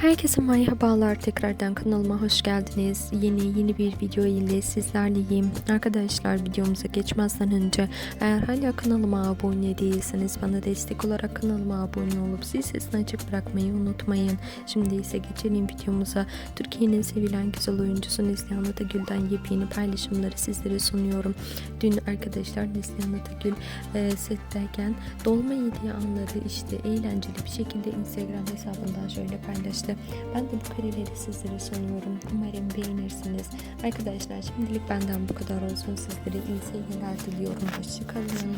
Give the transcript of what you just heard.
Herkese merhabalar tekrardan kanalıma hoş geldiniz. Yeni yeni bir video ile sizlerleyim. Arkadaşlar videomuza geçmezden önce eğer hala kanalıma abone değilseniz bana destek olarak kanalıma abone olup zil sesini açık bırakmayı unutmayın. Şimdi ise geçelim videomuza. Türkiye'nin sevilen güzel oyuncusu Neslihan Atagül'den yepyeni paylaşımları sizlere sunuyorum. Dün arkadaşlar Neslihan Atagül e, setteyken dolma yediği anları işte eğlenceli bir şekilde Instagram hesabından şöyle paylaştı. Ben de bu kareleri sizlere sunuyorum. Umarım beğenirsiniz. Arkadaşlar şimdilik benden bu kadar olsun. Sizlere iyi seyirler diliyorum. Hoşçakalın.